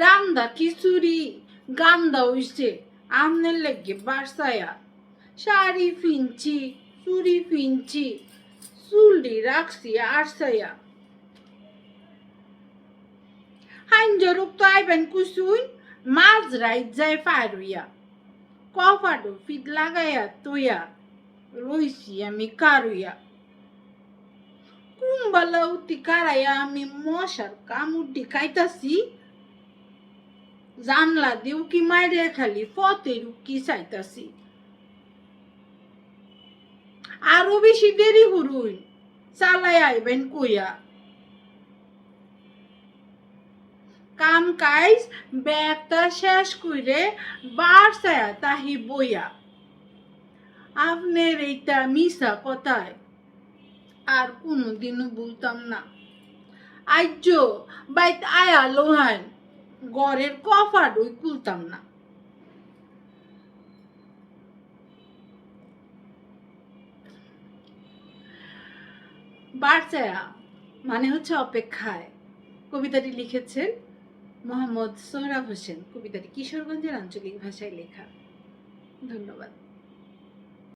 রান্দা খিচুড়ি, গান্দা হইছে। আমনের লেগে বাসায়া শাড়ি ফিনছি, চুড়ি ফিনছি চুলি রাখছি আরসায়া। হাইঞ্জরুক তো আইবেন কুসুই মাঝ রাইত যায় পারুইয়া কফাডো ফিট লাগাইয়া তুইয়া, রইছি আমি কারুইয়া কুম্বালা উতি কারাইয়া আমি মশার কামুটি খাইতাছি জানলা দিও কি মাইরে খালি ফতের কি চাইতাছি? আরও বেশি দেরি হরুন চালাই আইবেন কইয়া। কাম কাইজ ব্যাগটা শেষ কইরে বারসায়া তাহি বইয়া। আপনার এইটা মিশা কথায় আর কোনোদিনও বলতাম না। আজ্য বাইত আয়া লোহান। গড়ের কফার ওই খুলতাম না। মানে হচ্ছে অপেক্ষায়। কবিতাটি লিখেছেন মোহাম্মদ সোহরাব হোসেন। কবিতাটি কিশোরগঞ্জের আঞ্চলিক ভাষায় লেখা। ধন্যবাদ।